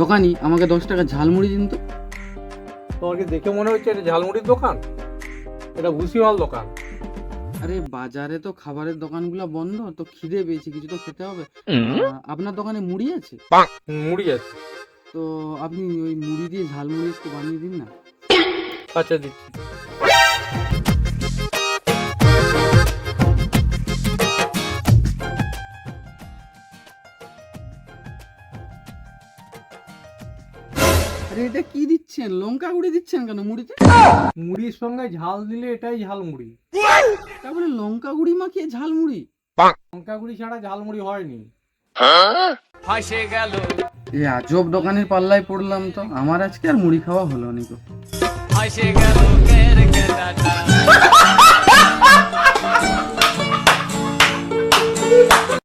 দোকানি আমাকে দশ টাকা ঝালমুড়ি দিন তো। তোমার কি দেখে মনে হচ্ছে এটা ঝালমুড়ির দোকান? এটা ভুসিমাল দোকান। আরে বাজারে তো খাবারের দোকানগুলো বন্ধ তো খিদে পেয়েছি কিছু তো খেতে হবে। আপনার দোকানে মুড়ি আছে? মুড়ি আছে। তো আপনি ওই মুড়ি দিয়ে ঝালমুড়ি একটু বানিয়ে দিন না। আচ্ছা দিচ্ছি। এটা কি দিচ্ছেন? লঙ্কা গুঁড়ি দিচ্ছেন কেন মুড়িতে? মুড়ির সঙ্গে ঝাল দিলে এটাই ঝালমুড়ি তারপরে লঙ্কা গুঁড়ি মাখিয়ে ঝালমুড়ি লঙ্কা গুঁড়ি ছাড়া ঝালমুড়ি হয়নি। এই আজব দোকানের পাল্লায় পড়লাম তো। আমার আজকে আর মুড়ি খাওয়া হলো না গেল।